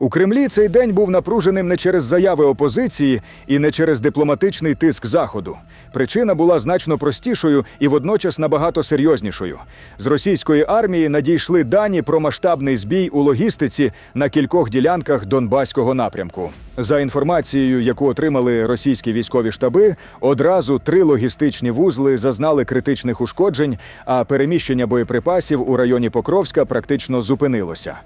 У Кремлі цей день був напруженим не через заяви опозиції і не через дипломатичний тиск заходу. Причина була значно простішою і водночас набагато серйознішою. З російської армії надійшли дані про масштабний збій у логістиці на кількох ділянках Донбаського напрямку. За інформацією, яку отримали російські військові штаби, одразу три логістичні вузли зазнали критичних ушкоджень, а переміщення боєприпасів у районі Покровська практично зупинилося.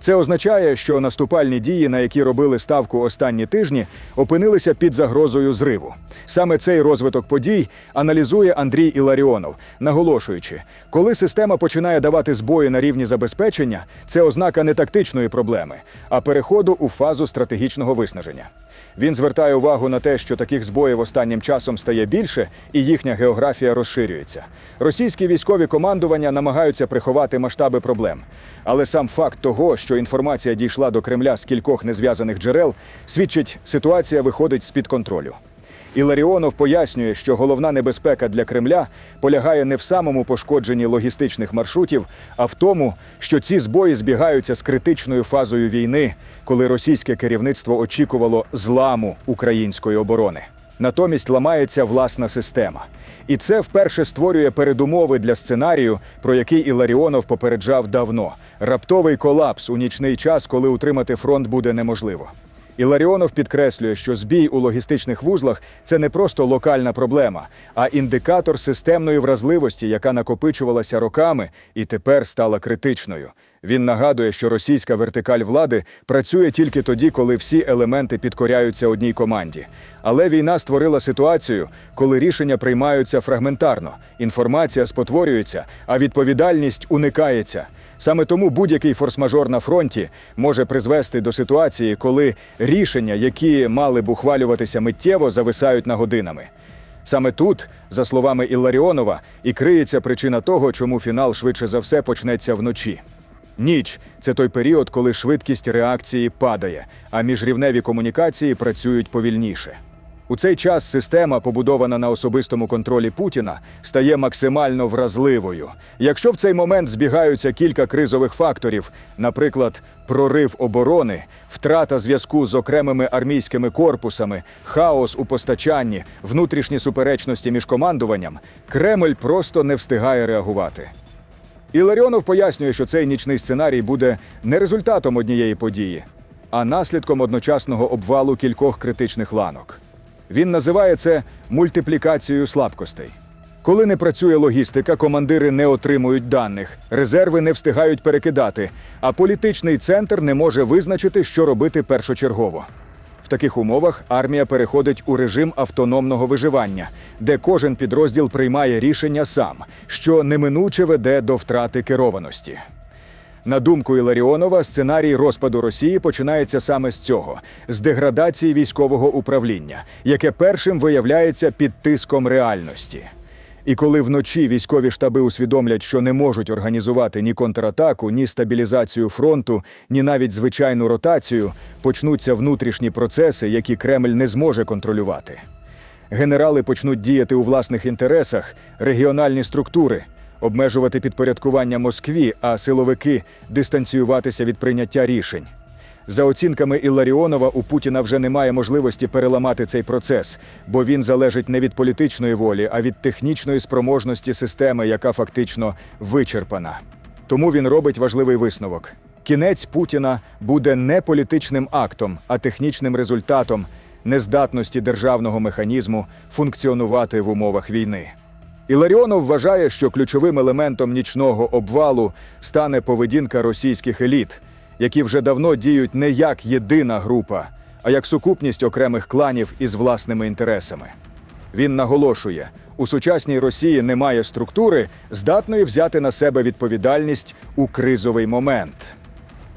Це означає, що наступальні дії, на які робили ставку останні тижні, опинилися під загрозою зриву. Саме цей розвиток подій аналізує Андрій Іларіонов, наголошуючи, коли система починає давати збої на рівні забезпечення, це ознака не тактичної проблеми, а переходу у фазу стратегічного виснаження. Він звертає увагу на те, що таких збоїв останнім часом стає більше, і їхня географія розширюється. Російські військові командування намагаються приховати масштаби проблем. Але сам факт того, що інформація дійшла до Кремля з кількох незв'язаних джерел, свідчить, ситуація виходить з-під контролю. Іларіонов пояснює, що головна небезпека для Кремля полягає не в самому пошкодженні логістичних маршрутів, а в тому, що ці збої збігаються з критичною фазою війни, коли російське керівництво очікувало зламу української оборони. Натомість ламається власна система. І це вперше створює передумови для сценарію, про який Іларіонов попереджав давно: раптовий колапс у нічний час, коли утримати фронт буде неможливо. Іларіонов підкреслює, що збій у логістичних вузлах це не просто локальна проблема, а індикатор системної вразливості, яка накопичувалася роками і тепер стала критичною. Він нагадує, що російська вертикаль влади працює тільки тоді, коли всі елементи підкоряються одній команді. Але війна створила ситуацію, коли рішення приймаються фрагментарно, інформація спотворюється, а відповідальність уникається. Саме тому будь-який форс-мажор на фронті може призвести до ситуації, коли рішення, які мали б ухвалюватися миттєво, зависають на годинами. Саме тут, за словами Ілларіонова, і криється причина того, чому фінал швидше за все почнеться вночі. Ніч це той період, коли швидкість реакції падає, а міжрівневі комунікації працюють повільніше. У цей час система, побудована на особистому контролі Путіна, стає максимально вразливою. Якщо в цей момент збігаються кілька кризових факторів, наприклад, прорив оборони, втрата зв'язку з окремими армійськими корпусами, хаос у постачанні, внутрішні суперечності між командуванням, Кремль просто не встигає реагувати. Іларіонов пояснює, що цей нічний сценарій буде не результатом однієї події, а наслідком одночасного обвалу кількох критичних ланок. Він називає це мультиплікацією слабкостей. Коли не працює логістика, командири не отримують даних, резерви не встигають перекидати, а політичний центр не може визначити, що робити першочергово. Таких умовах армія переходить у режим автономного виживання, де кожен підрозділ приймає рішення сам, що неминуче веде до втрати керованості. На думку Іларіонова, сценарій розпаду Росії починається саме з цього з деградації військового управління, яке першим виявляється під тиском реальності. І коли вночі військові штаби усвідомлять, що не можуть організувати ні контратаку, ні стабілізацію фронту, ні навіть звичайну ротацію, почнуться внутрішні процеси, які Кремль не зможе контролювати. Генерали почнуть діяти у власних інтересах, регіональні структури обмежувати підпорядкування Москві, а силовики дистанціюватися від прийняття рішень. За оцінками Ілларіонова, у Путіна вже немає можливості переламати цей процес, бо він залежить не від політичної волі, а від технічної спроможності системи, яка фактично вичерпана. Тому він робить важливий висновок: кінець Путіна буде не політичним актом, а технічним результатом нездатності державного механізму функціонувати в умовах війни. Іларіонов вважає, що ключовим елементом нічного обвалу стане поведінка російських еліт, які вже давно діють не як єдина група, а як сукупність окремих кланів із власними інтересами. Він наголошує, у сучасній Росії немає структури, здатної взяти на себе відповідальність у кризовий момент.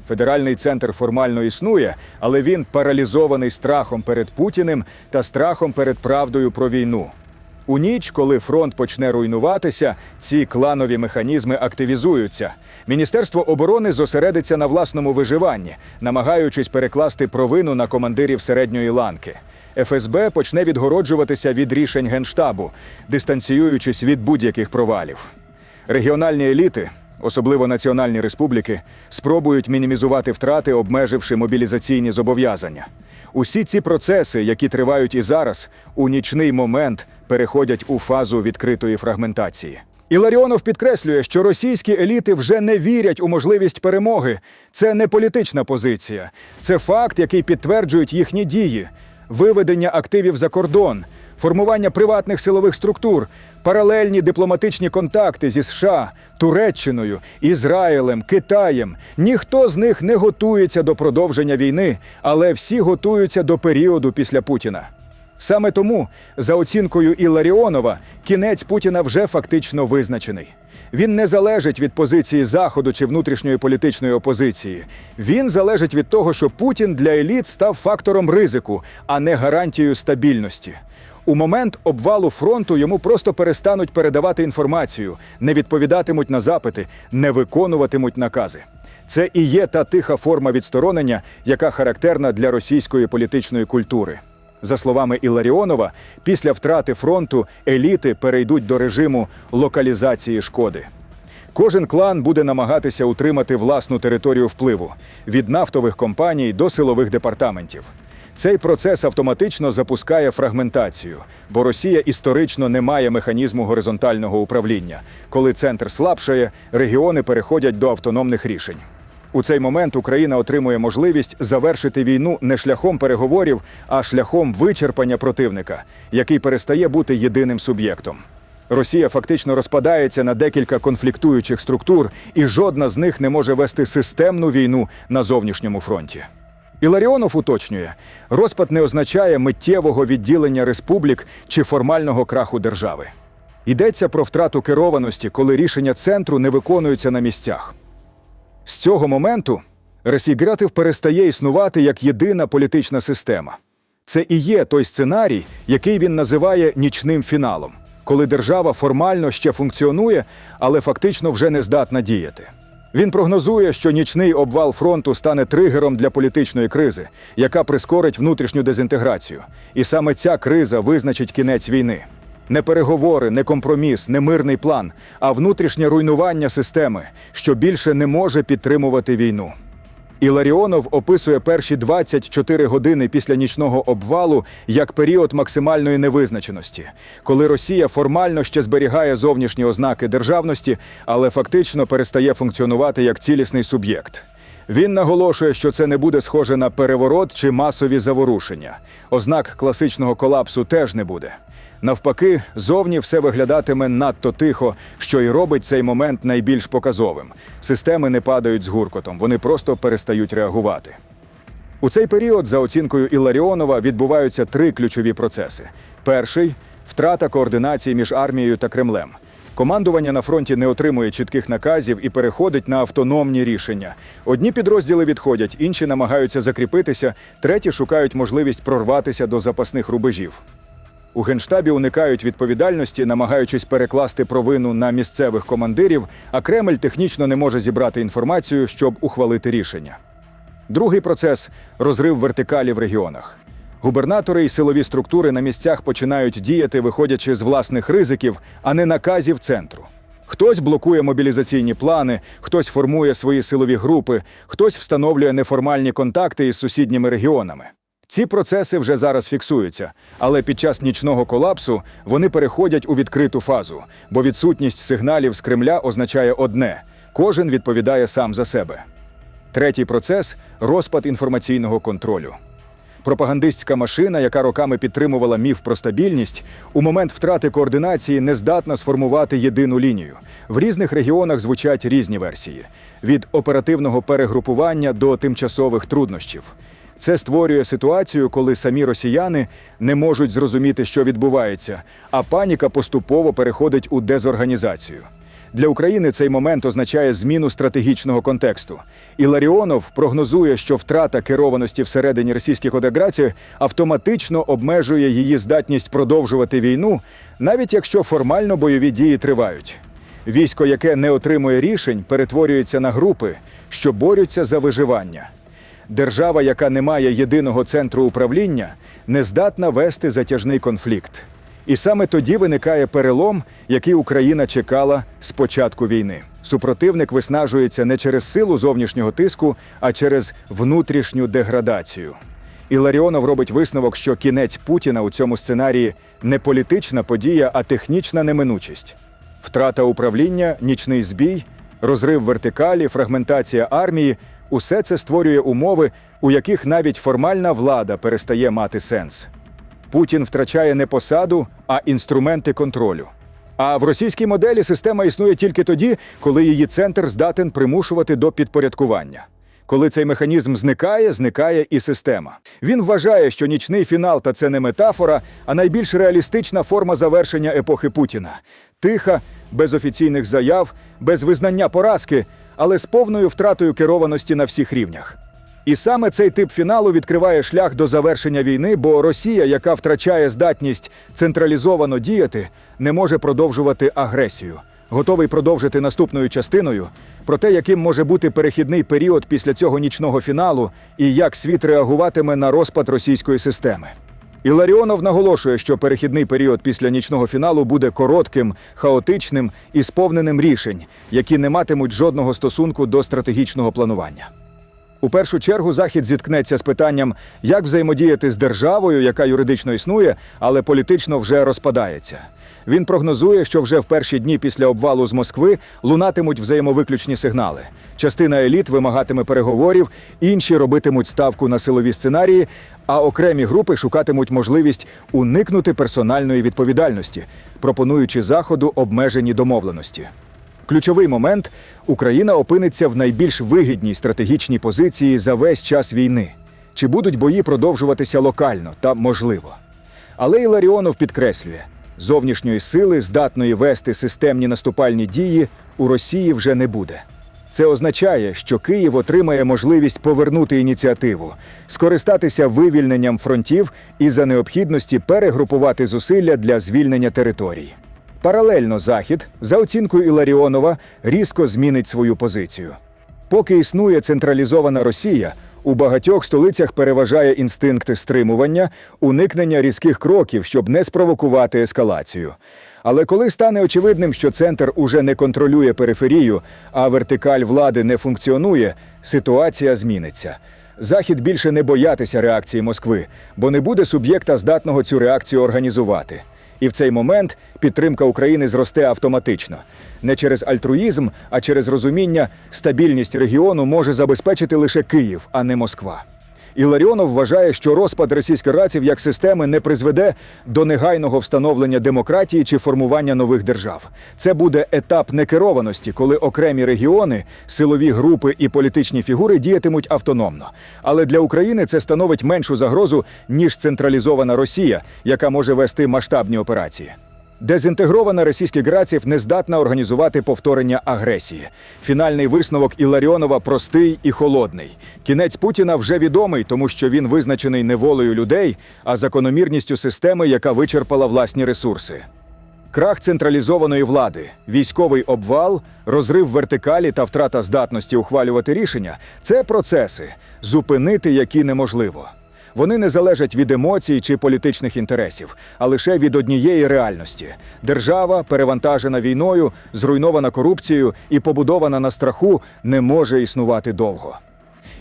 Федеральний центр формально існує, але він паралізований страхом перед Путіним та страхом перед правдою про війну. У ніч, коли фронт почне руйнуватися, ці кланові механізми активізуються. Міністерство оборони зосередиться на власному виживанні, намагаючись перекласти провину на командирів середньої ланки. ФСБ почне відгороджуватися від рішень генштабу, дистанціюючись від будь-яких провалів. Регіональні еліти, особливо національні республіки, спробують мінімізувати втрати, обмеживши мобілізаційні зобов'язання. Усі ці процеси, які тривають і зараз, у нічний момент переходять у фазу відкритої фрагментації. Іларіонов підкреслює, що російські еліти вже не вірять у можливість перемоги. Це не політична позиція, це факт, який підтверджують їхні дії, виведення активів за кордон, формування приватних силових структур, паралельні дипломатичні контакти зі США, Туреччиною, Ізраїлем, Китаєм. Ніхто з них не готується до продовження війни, але всі готуються до періоду після Путіна. Саме тому, за оцінкою Іларіонова, кінець Путіна вже фактично визначений. Він не залежить від позиції Заходу чи внутрішньої політичної опозиції. Він залежить від того, що Путін для еліт став фактором ризику, а не гарантією стабільності. У момент обвалу фронту йому просто перестануть передавати інформацію, не відповідатимуть на запити, не виконуватимуть накази. Це і є та тиха форма відсторонення, яка характерна для російської політичної культури. За словами Іларіонова, після втрати фронту еліти перейдуть до режиму локалізації шкоди. Кожен клан буде намагатися утримати власну територію впливу від нафтових компаній до силових департаментів. Цей процес автоматично запускає фрагментацію, бо Росія історично не має механізму горизонтального управління. Коли центр слабшає, регіони переходять до автономних рішень. У цей момент Україна отримує можливість завершити війну не шляхом переговорів, а шляхом вичерпання противника, який перестає бути єдиним суб'єктом. Росія фактично розпадається на декілька конфліктуючих структур, і жодна з них не може вести системну війну на зовнішньому фронті. Іларіонов уточнює, розпад не означає миттєвого відділення республік чи формального краху держави. Йдеться про втрату керованості, коли рішення центру не виконуються на місцях. З цього моменту Російгратив перестає існувати як єдина політична система. Це і є той сценарій, який він називає нічним фіналом, коли держава формально ще функціонує, але фактично вже не здатна діяти. Він прогнозує, що нічний обвал фронту стане тригером для політичної кризи, яка прискорить внутрішню дезінтеграцію. І саме ця криза визначить кінець війни. Не переговори, не компроміс, не мирний план, а внутрішнє руйнування системи, що більше не може підтримувати війну. Іларіонов описує перші 24 години після нічного обвалу як період максимальної невизначеності, коли Росія формально ще зберігає зовнішні ознаки державності, але фактично перестає функціонувати як цілісний суб'єкт. Він наголошує, що це не буде схоже на переворот чи масові заворушення. Ознак класичного колапсу теж не буде. Навпаки, зовні все виглядатиме надто тихо, що й робить цей момент найбільш показовим. Системи не падають з гуркотом, вони просто перестають реагувати. У цей період, за оцінкою Іларіонова, відбуваються три ключові процеси: перший втрата координації між армією та Кремлем. Командування на фронті не отримує чітких наказів і переходить на автономні рішення. Одні підрозділи відходять, інші намагаються закріпитися, треті шукають можливість прорватися до запасних рубежів. У генштабі уникають відповідальності, намагаючись перекласти провину на місцевих командирів, а Кремль технічно не може зібрати інформацію, щоб ухвалити рішення. Другий процес розрив вертикалі в регіонах. Губернатори і силові структури на місцях починають діяти, виходячи з власних ризиків, а не наказів центру. Хтось блокує мобілізаційні плани, хтось формує свої силові групи, хтось встановлює неформальні контакти із сусідніми регіонами. Ці процеси вже зараз фіксуються, але під час нічного колапсу вони переходять у відкриту фазу, бо відсутність сигналів з Кремля означає одне: кожен відповідає сам за себе. Третій процес розпад інформаційного контролю. Пропагандистська машина, яка роками підтримувала міф про стабільність, у момент втрати координації не здатна сформувати єдину лінію. В різних регіонах звучать різні версії: від оперативного перегрупування до тимчасових труднощів. Це створює ситуацію, коли самі росіяни не можуть зрозуміти, що відбувається, а паніка поступово переходить у дезорганізацію. Для України цей момент означає зміну стратегічного контексту. І Ларіонов прогнозує, що втрата керованості всередині російських одеграцій автоматично обмежує її здатність продовжувати війну, навіть якщо формально бойові дії тривають. Військо, яке не отримує рішень, перетворюється на групи, що борються за виживання. Держава, яка не має єдиного центру управління, не здатна вести затяжний конфлікт. І саме тоді виникає перелом, який Україна чекала з початку війни. Супротивник виснажується не через силу зовнішнього тиску, а через внутрішню деградацію. Іларіонов робить висновок, що кінець Путіна у цьому сценарії не політична подія, а технічна неминучість. Втрата управління, нічний збій, розрив вертикалі, фрагментація армії усе це створює умови, у яких навіть формальна влада перестає мати сенс. Путін втрачає не посаду, а інструменти контролю. А в російській моделі система існує тільки тоді, коли її центр здатен примушувати до підпорядкування. Коли цей механізм зникає, зникає і система. Він вважає, що нічний фінал та це не метафора, а найбільш реалістична форма завершення епохи Путіна. Тиха, без офіційних заяв, без визнання поразки, але з повною втратою керованості на всіх рівнях. І саме цей тип фіналу відкриває шлях до завершення війни, бо Росія, яка втрачає здатність централізовано діяти, не може продовжувати агресію. Готовий продовжити наступною частиною про те, яким може бути перехідний період після цього нічного фіналу і як світ реагуватиме на розпад російської системи. Іларіонов наголошує, що перехідний період після нічного фіналу буде коротким, хаотичним і сповненим рішень, які не матимуть жодного стосунку до стратегічного планування. У першу чергу Захід зіткнеться з питанням, як взаємодіяти з державою, яка юридично існує, але політично вже розпадається. Він прогнозує, що вже в перші дні після обвалу з Москви лунатимуть взаємовиключні сигнали. Частина еліт вимагатиме переговорів, інші робитимуть ставку на силові сценарії, а окремі групи шукатимуть можливість уникнути персональної відповідальності, пропонуючи заходу обмежені домовленості. Ключовий момент Україна опиниться в найбільш вигідній стратегічній позиції за весь час війни. Чи будуть бої продовжуватися локально та можливо? Але Іларіонов підкреслює, зовнішньої сили, здатної вести системні наступальні дії, у Росії вже не буде. Це означає, що Київ отримає можливість повернути ініціативу, скористатися вивільненням фронтів і за необхідності перегрупувати зусилля для звільнення територій. Паралельно Захід, за оцінкою Іларіонова, різко змінить свою позицію. Поки існує централізована Росія, у багатьох столицях переважає інстинкт стримування, уникнення різких кроків, щоб не спровокувати ескалацію. Але коли стане очевидним, що центр уже не контролює периферію, а вертикаль влади не функціонує, ситуація зміниться. Захід більше не боятися реакції Москви, бо не буде суб'єкта, здатного цю реакцію організувати. І в цей момент підтримка України зросте автоматично. Не через альтруїзм, а через розуміння, стабільність регіону може забезпечити лише Київ, а не Москва. Іларіонов вважає, що розпад російської раців як системи не призведе до негайного встановлення демократії чи формування нових держав. Це буде етап некерованості, коли окремі регіони, силові групи і політичні фігури діятимуть автономно. Але для України це становить меншу загрозу ніж централізована Росія, яка може вести масштабні операції. Дезінтегрована російських граців не здатна організувати повторення агресії. Фінальний висновок Іларіонова простий і холодний. Кінець Путіна вже відомий, тому що він визначений не волею людей, а закономірністю системи, яка вичерпала власні ресурси. Крах централізованої влади, військовий обвал, розрив вертикалі та втрата здатності ухвалювати рішення це процеси, зупинити які неможливо. Вони не залежать від емоцій чи політичних інтересів, а лише від однієї реальності: держава, перевантажена війною, зруйнована корупцією і побудована на страху, не може існувати довго.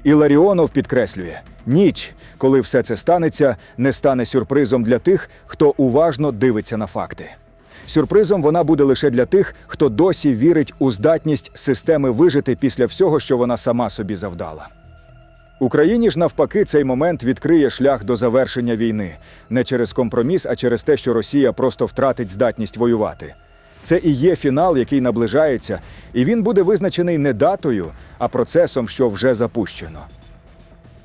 Іларіонов підкреслює: ніч, коли все це станеться, не стане сюрпризом для тих, хто уважно дивиться на факти. Сюрпризом вона буде лише для тих, хто досі вірить у здатність системи вижити після всього, що вона сама собі завдала. Україні ж навпаки цей момент відкриє шлях до завершення війни не через компроміс, а через те, що Росія просто втратить здатність воювати. Це і є фінал, який наближається, і він буде визначений не датою, а процесом, що вже запущено.